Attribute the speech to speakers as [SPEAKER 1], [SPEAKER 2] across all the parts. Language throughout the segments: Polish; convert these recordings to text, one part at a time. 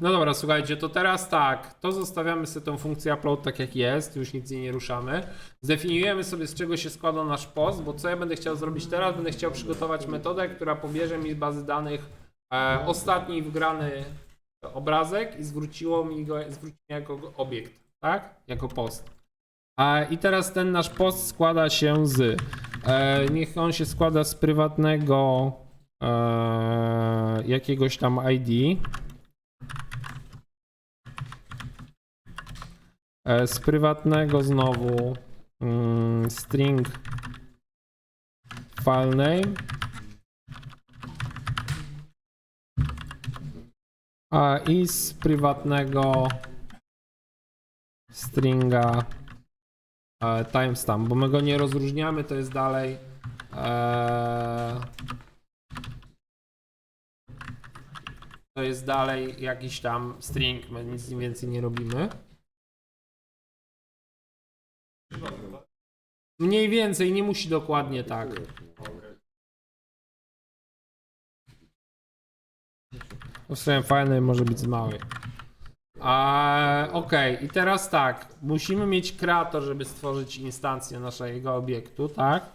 [SPEAKER 1] No dobra, słuchajcie, to teraz tak, to zostawiamy sobie tą funkcję upload tak jak jest, już nic jej nie ruszamy. Zdefiniujemy sobie z czego się składa nasz post, bo co ja będę chciał zrobić teraz? Będę chciał przygotować metodę, która pobierze mi z bazy danych e, ostatni wgrany obrazek i zwróciło mi go, zwróci mi jako obiekt, tak? Jako post. E, I teraz ten nasz post składa się z, e, niech on się składa z prywatnego e, jakiegoś tam ID. Z prywatnego znowu mm, string file name. A i z prywatnego stringa e, timestamp, bo my go nie rozróżniamy, to jest dalej e, to jest dalej jakiś tam string, my nic więcej nie robimy. Mniej więcej, nie musi dokładnie tak. Sumie fajny może być z małej. A, Okej, i teraz tak. Musimy mieć kreator, żeby stworzyć instancję naszego obiektu, tak?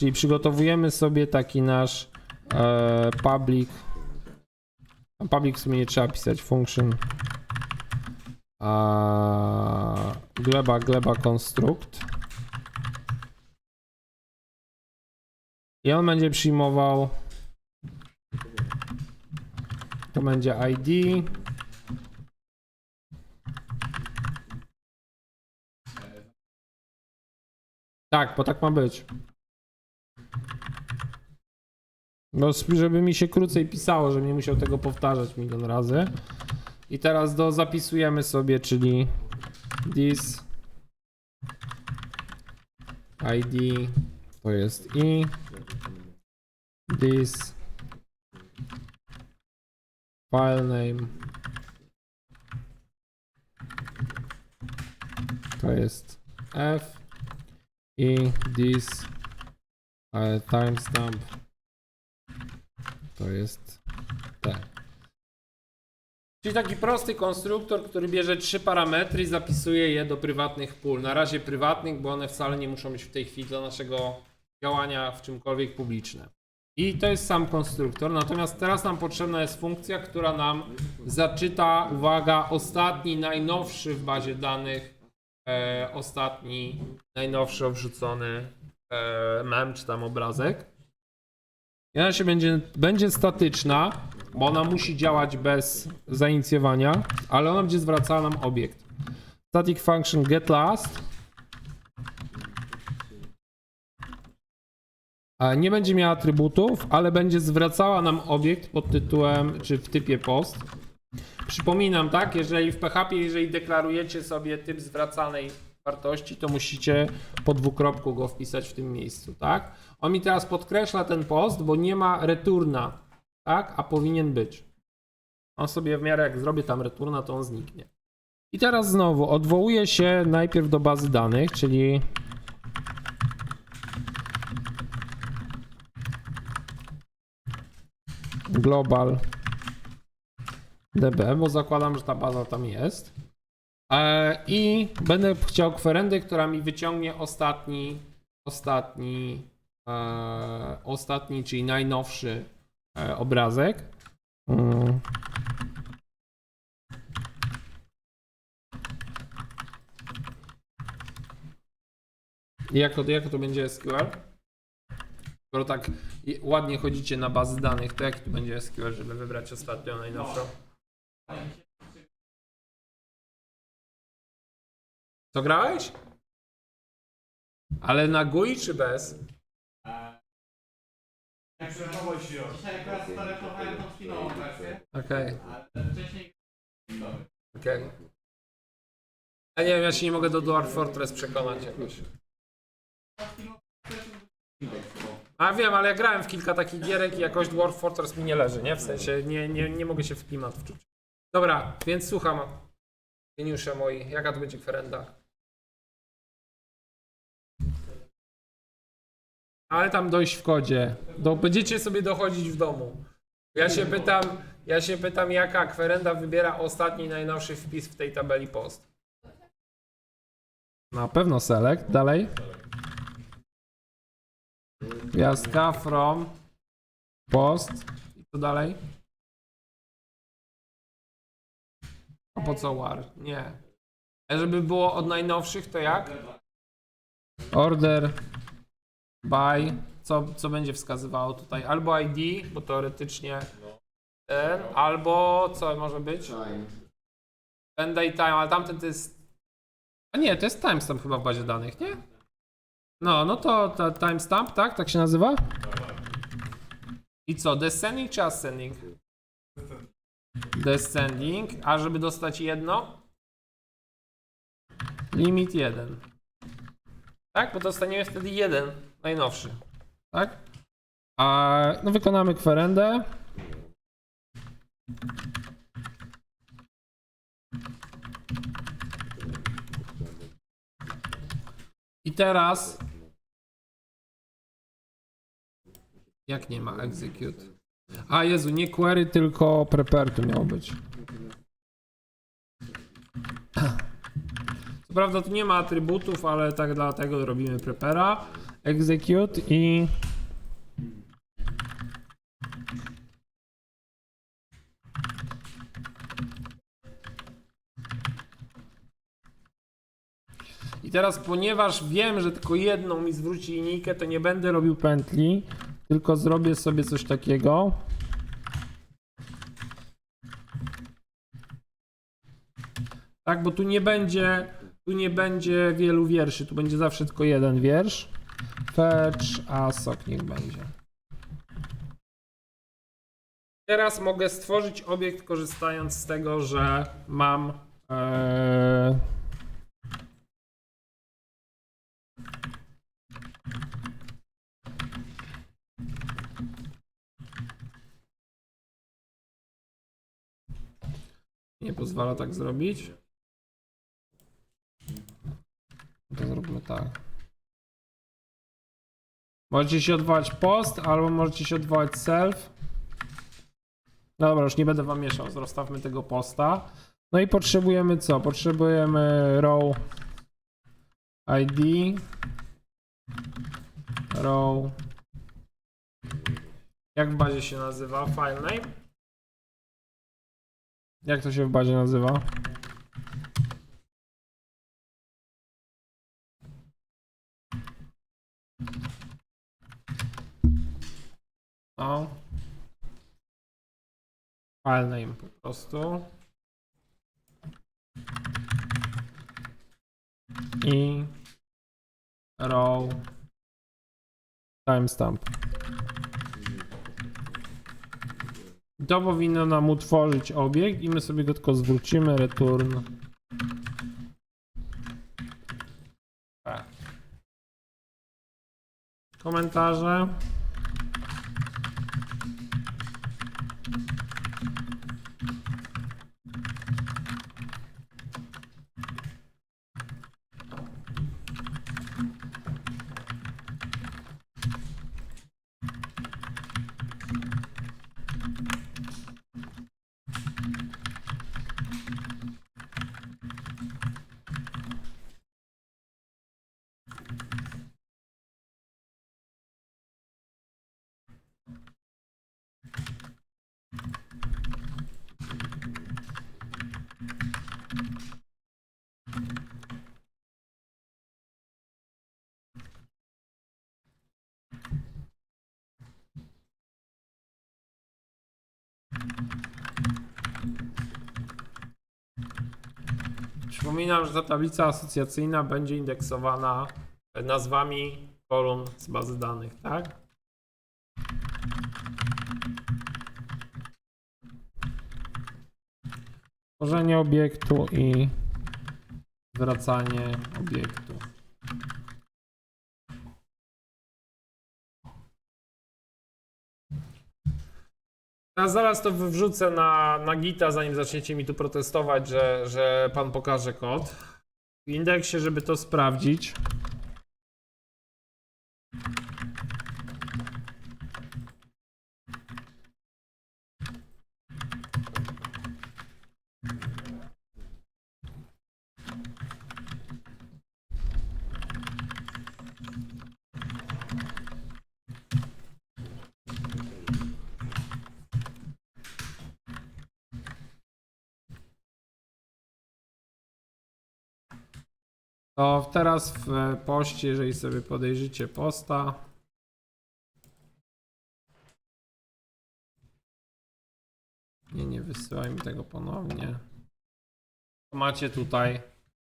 [SPEAKER 1] Czyli przygotowujemy sobie taki nasz e, public. Public w sumie nie trzeba pisać. Function. A, gleba, gleba construct. I on będzie przyjmował. To będzie ID. Tak, bo tak ma być. No, żeby mi się krócej pisało, żebym nie musiał tego powtarzać milion razy. I teraz do zapisujemy sobie, czyli this ID to jest i this file name to jest f i this e, timestamp to jest. Czyli taki prosty konstruktor, który bierze trzy parametry i zapisuje je do prywatnych pól. Na razie prywatnych, bo one wcale nie muszą być w tej chwili dla naszego działania w czymkolwiek publiczne. I to jest sam konstruktor. Natomiast teraz nam potrzebna jest funkcja, która nam zaczyta, uwaga, ostatni, najnowszy w bazie danych, e, ostatni, najnowszy wrzucony e, mem czy tam obrazek. I ona się będzie, będzie statyczna, bo ona musi działać bez zainicjowania, ale ona będzie zwracała nam obiekt. Static function get last. A Nie będzie miała atrybutów, ale będzie zwracała nam obiekt pod tytułem, czy w typie post. Przypominam, tak, jeżeli w PHP, jeżeli deklarujecie sobie typ zwracanej wartości, to musicie po dwukropku go wpisać w tym miejscu, tak? On mi teraz podkreśla ten post, bo nie ma returna, tak? A powinien być. On sobie w miarę jak zrobię tam returna, to on zniknie. I teraz znowu odwołuję się najpierw do bazy danych, czyli global db, bo zakładam, że ta baza tam jest. E, I będę chciał kwerendę, która mi wyciągnie ostatni, ostatni, e, ostatni, czyli najnowszy obrazek. Mm. I jako, jako to będzie SQL? Skoro tak ładnie chodzicie na bazy danych, to jaki tu będzie SQL, żeby wybrać ostatnią, najnowszą? Co grałeś? Ale na GUI czy bez?
[SPEAKER 2] Dzisiaj akurat zareklamowałem tą chwilową wersję,
[SPEAKER 1] Okej,
[SPEAKER 2] ale wcześniej
[SPEAKER 1] okej. Ja nie wiem, ja się nie mogę do Dwarf Fortress przekonać jakoś. A wiem, ale ja grałem w kilka takich gierek i jakoś Dwarf Fortress mi nie leży, nie? W sensie nie, nie, nie mogę się w klimat wczuć. Dobra, więc słucham. Geniusze moi, jaka to będzie kwerenda? Ale tam dojść w kodzie. Do, będziecie sobie dochodzić w domu. Ja się pytam, ja się pytam, jaka kwerenda wybiera ostatni najnowszy wpis w tej tabeli post. Na pewno select. Dalej. Gwiazdka from post. I co dalej? A po co war? Nie. A żeby było od najnowszych, to jak? Order by. Co, co będzie wskazywało tutaj? Albo ID, bo teoretycznie ten, albo co może być? Ten day time, ale tamten to jest. A nie, to jest timestamp chyba w bazie danych, nie? No, no to, to timestamp, tak? Tak się nazywa? I co, descending czy ascending? Descending, a żeby dostać jedno? Limit 1. Tak? Bo dostaniemy wtedy jeden, najnowszy. Tak? A no wykonamy kwerendę. I teraz. Jak nie ma execute? A Jezu, nie query, tylko prepare tu miało być. Co prawda tu nie ma atrybutów, ale tak dlatego robimy prepara. Execute i. I teraz, ponieważ wiem, że tylko jedną mi zwróci linijkę, to nie będę robił pętli, tylko zrobię sobie coś takiego. Tak, bo tu nie będzie, tu nie będzie wielu wierszy, tu będzie zawsze tylko jeden wiersz. Fetch, a sok niech będzie. Teraz mogę stworzyć obiekt korzystając z tego, że mam e, Nie pozwala tak zrobić. To zróbmy tak. Możecie się odwołać post, albo możecie się odwołać self. Dobra, już nie będę wam mieszał, rozstawmy tego posta. No i potrzebujemy co? Potrzebujemy row ID row jak w bazie się nazywa? File name? Jak to się w bazie nazywa? O. File name po prostu. I row timestamp. To powinno nam utworzyć obiekt i my sobie go tylko zwrócimy return. Tak. Komentarze. Przypominam, że ta tablica asocjacyjna będzie indeksowana nazwami kolumn z bazy danych, tak? Tworzenie obiektu i zwracanie obiektu. Ja zaraz to wrzucę na, na Gita, zanim zaczniecie mi tu protestować, że, że pan pokaże kod. W indeksie, żeby to sprawdzić. To teraz w poście, jeżeli sobie podejrzycie posta. Nie, nie wysyłaj mi tego ponownie. Macie tutaj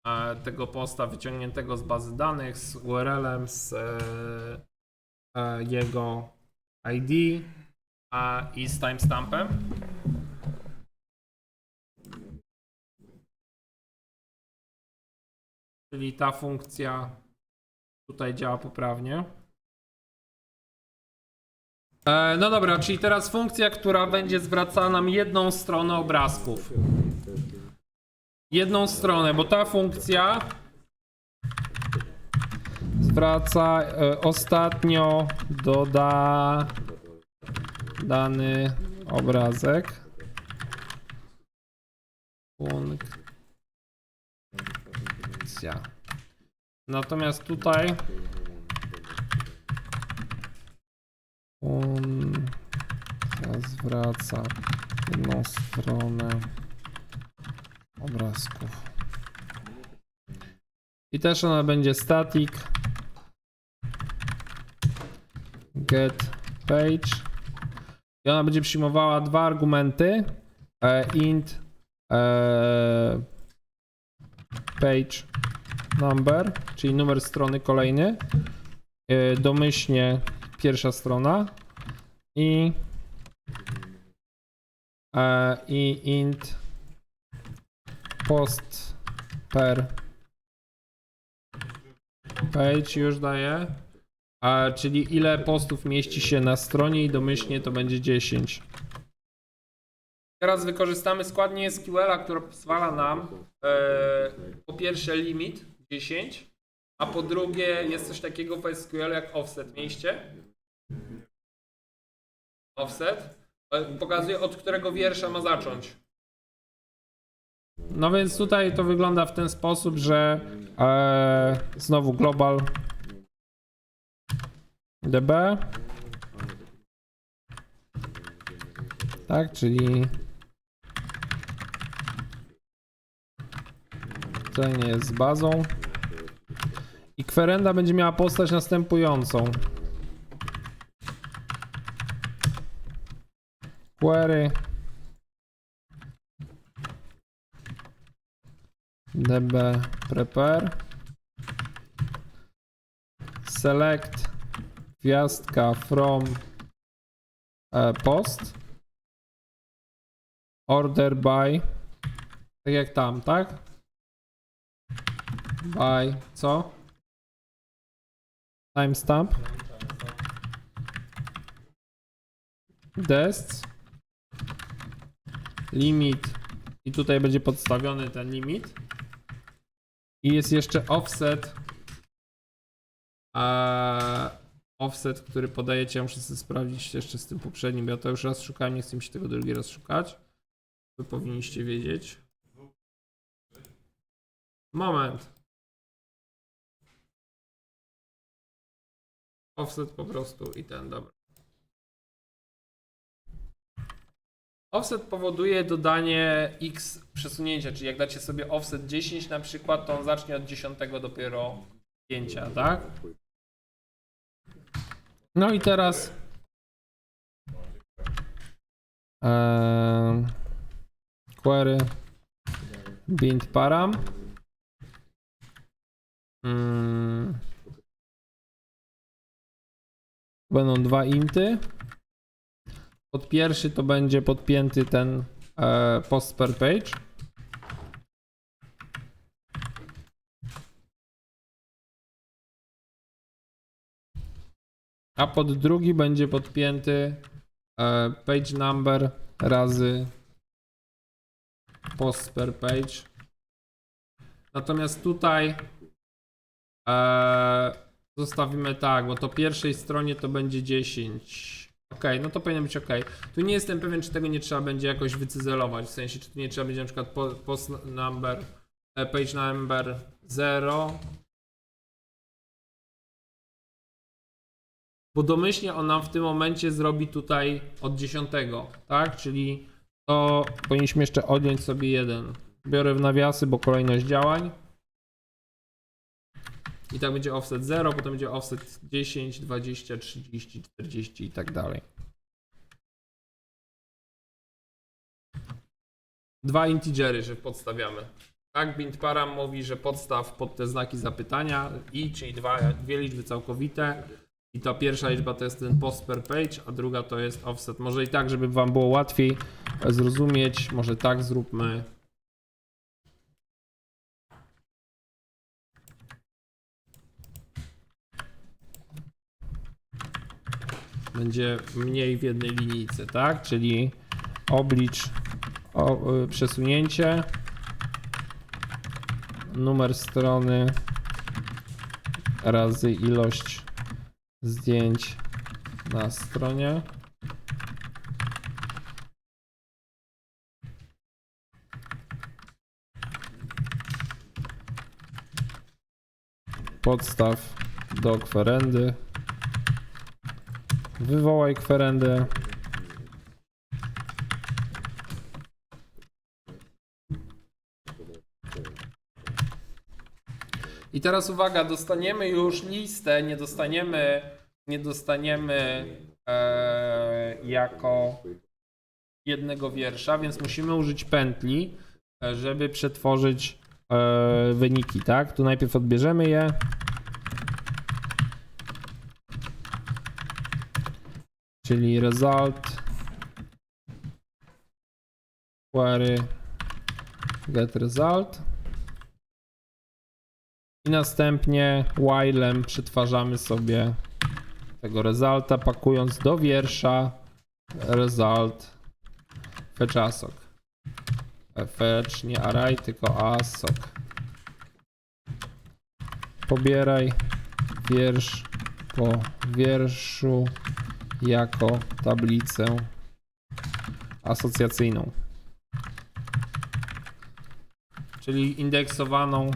[SPEAKER 1] e, tego posta wyciągniętego z bazy danych, z URL-em, z e, e, jego ID a, i z timestampem. Czyli ta funkcja tutaj działa poprawnie. E, no dobra, czyli teraz funkcja, która będzie zwracała nam jedną stronę obrazków. Jedną stronę, bo ta funkcja zwraca e, ostatnio doda dany obrazek. Funkcja. Natomiast tutaj funkcja zwraca jedną stronę obrazków. I też ona będzie static get page i ona będzie przyjmowała dwa argumenty e, int e, page number, czyli numer strony kolejny. E, domyślnie pierwsza strona. I e, i int post per page już daje czyli ile postów mieści się na stronie i domyślnie to będzie 10 teraz wykorzystamy składnię SQL-a, która pozwala nam e, po pierwsze limit 10 a po drugie jest coś takiego w SQL jak offset mieście. Offset. Pokazuje od którego wiersza ma zacząć. No więc tutaj to wygląda w ten sposób, że e, znowu global db tak, czyli tutaj nie jest z bazą i kwerenda będzie miała postać następującą query db prepare select gwiazdka from e, post order by tak jak tam, tak? by co? Timestamp dest limit i tutaj będzie podstawiony ten limit i jest jeszcze offset. A offset, który podajecie, ja muszę sobie sprawdzić jeszcze z tym poprzednim, ja to już raz szukałem, nie chcę mi się tego drugi raz szukać. Wy powinniście wiedzieć. Moment. Offset po prostu i ten, dobra. Offset powoduje dodanie x przesunięcia, czyli jak dacie sobie offset 10 na przykład, to on zacznie od 10 dopiero pięcia, tak? No i teraz query bind param Mm. Będą dwa inty pod pierwszy to będzie podpięty ten e, post per page. A pod drugi będzie podpięty e, page number razy post per page. Natomiast tutaj e, zostawimy tak, bo to pierwszej stronie to będzie 10. Ok, no to powinno być ok. Tu nie jestem pewien, czy tego nie trzeba będzie jakoś wycyzelować, w sensie, czy tu nie trzeba będzie na przykład po- post number, e, page number 0. Bo domyślnie on nam w tym momencie zrobi tutaj od 10, tak? Czyli to powinniśmy jeszcze odjąć sobie jeden. Biorę w nawiasy, bo kolejność działań. I tak będzie offset 0, potem będzie offset 10, 20, 30, 40 i tak dalej. Dwa integery, że podstawiamy. Tak, bint param mówi, że podstaw pod te znaki zapytania i, czyli dwa, dwie liczby całkowite. I ta pierwsza liczba to jest ten post per page, a druga to jest offset. Może i tak, żeby wam było łatwiej zrozumieć, może tak zróbmy. Będzie mniej w jednej linijce, tak? Czyli oblicz o, y, przesunięcie, numer strony razy ilość zdjęć na stronie. Podstaw do kwerendy. Wywołaj kwerendę. I teraz uwaga, dostaniemy już listę, nie dostaniemy, nie dostaniemy e, jako jednego wiersza, więc musimy użyć pętli, e, żeby przetworzyć e, wyniki, tak? Tu najpierw odbierzemy je. Czyli result query get result. I następnie while'em przetwarzamy sobie tego resulta, pakując do wiersza result fetch asok. Fetch, nie array, tylko asok. Pobieraj wiersz po wierszu jako tablicę asocjacyjną. Czyli indeksowaną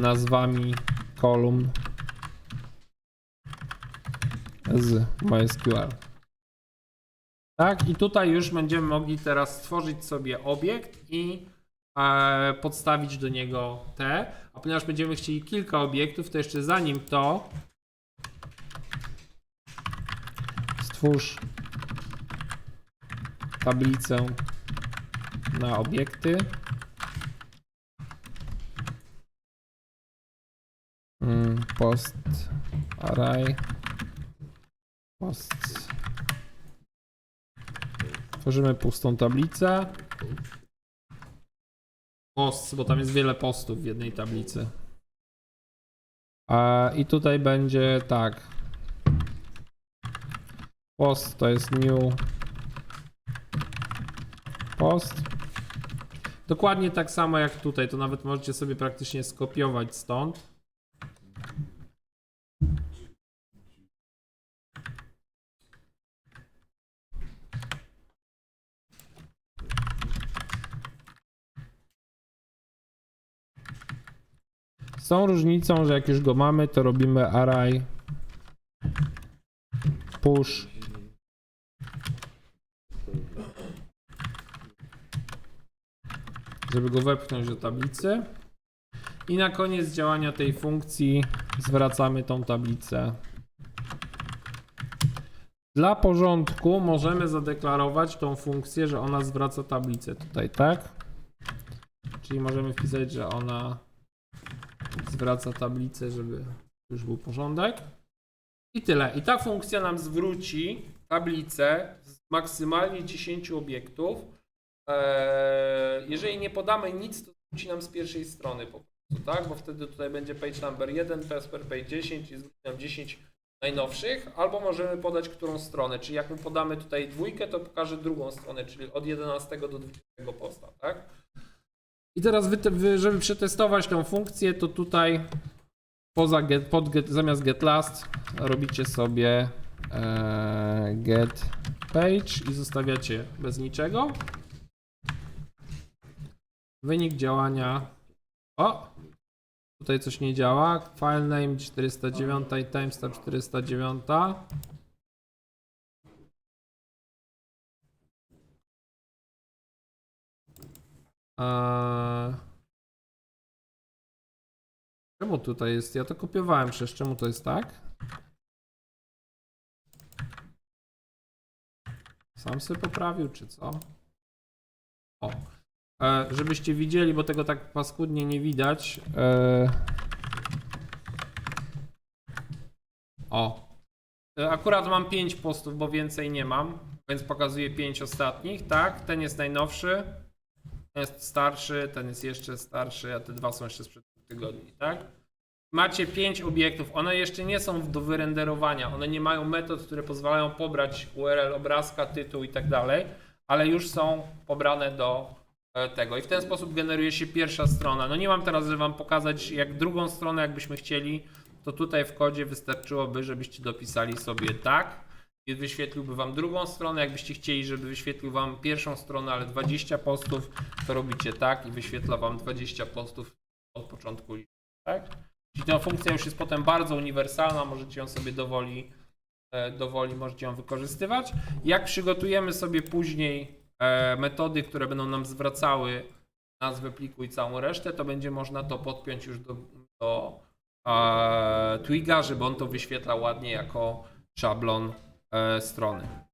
[SPEAKER 1] nazwami kolumn z MySQL. Tak, i tutaj już będziemy mogli teraz stworzyć sobie obiekt i e, podstawić do niego te. A ponieważ będziemy chcieli kilka obiektów, to jeszcze zanim to stwórz tablicę na obiekty. Mm, Post array. Post. Tworzymy pustą tablicę. Post, bo tam jest wiele postów w jednej tablicy. A, I tutaj będzie tak. Post to jest new post. Dokładnie tak samo jak tutaj, to nawet możecie sobie praktycznie skopiować stąd. Z tą różnicą, że jak już go mamy, to robimy array push żeby go wepchnąć do tablicy. I na koniec działania tej funkcji zwracamy tą tablicę. Dla porządku możemy zadeklarować tą funkcję, że ona zwraca tablicę tutaj, tak? Czyli możemy wpisać, że ona zwraca tablicę, żeby już był porządek. I tyle. I ta funkcja nam zwróci tablicę z maksymalnie 10 obiektów. Eee, jeżeli nie podamy nic, to zwróci nam z pierwszej strony po prostu, tak? Bo wtedy tutaj będzie page number 1, teraz per page 10 i zwróci nam 10 najnowszych, albo możemy podać którą stronę, czyli jak mu podamy tutaj dwójkę, to pokaże drugą stronę, czyli od 11 do 20 posta, tak? I teraz żeby przetestować tę funkcję, to tutaj poza get, pod get, zamiast get last robicie sobie e, get page i zostawiacie bez niczego. Wynik działania. O! Tutaj coś nie działa. File name 409 i timestamp 409. Eee, Czemu tutaj jest? Ja to kopiowałem przecież. Czemu to jest tak? Sam sobie poprawił, czy co? O. E, żebyście widzieli, bo tego tak paskudnie nie widać. E... O. E, Akurat mam 5 postów, bo więcej nie mam, więc pokazuję 5 ostatnich, tak? Ten jest najnowszy, ten jest starszy, ten jest jeszcze starszy, a te dwa są jeszcze sprzed tygodni, tak? Macie 5 obiektów, one jeszcze nie są do wyrenderowania, one nie mają metod, które pozwalają pobrać URL obrazka, tytuł i tak dalej, ale już są pobrane do tego i w ten sposób generuje się pierwsza strona. No nie mam teraz, żeby wam pokazać jak drugą stronę, jakbyśmy chcieli, to tutaj w kodzie wystarczyłoby, żebyście dopisali sobie tak i wyświetliłby wam drugą stronę. Jakbyście chcieli, żeby wyświetlił wam pierwszą stronę, ale 20 postów, to robicie tak i wyświetla wam 20 postów od początku liczby, tak? Czyli ta funkcja już jest potem bardzo uniwersalna, możecie ją sobie dowoli, e, dowoli możecie ją wykorzystywać. Jak przygotujemy sobie później e, metody, które będą nam zwracały nazwę pliku i całą resztę, to będzie można to podpiąć już do, do e, Twiga, żeby on to wyświetlał ładnie jako szablon e, strony.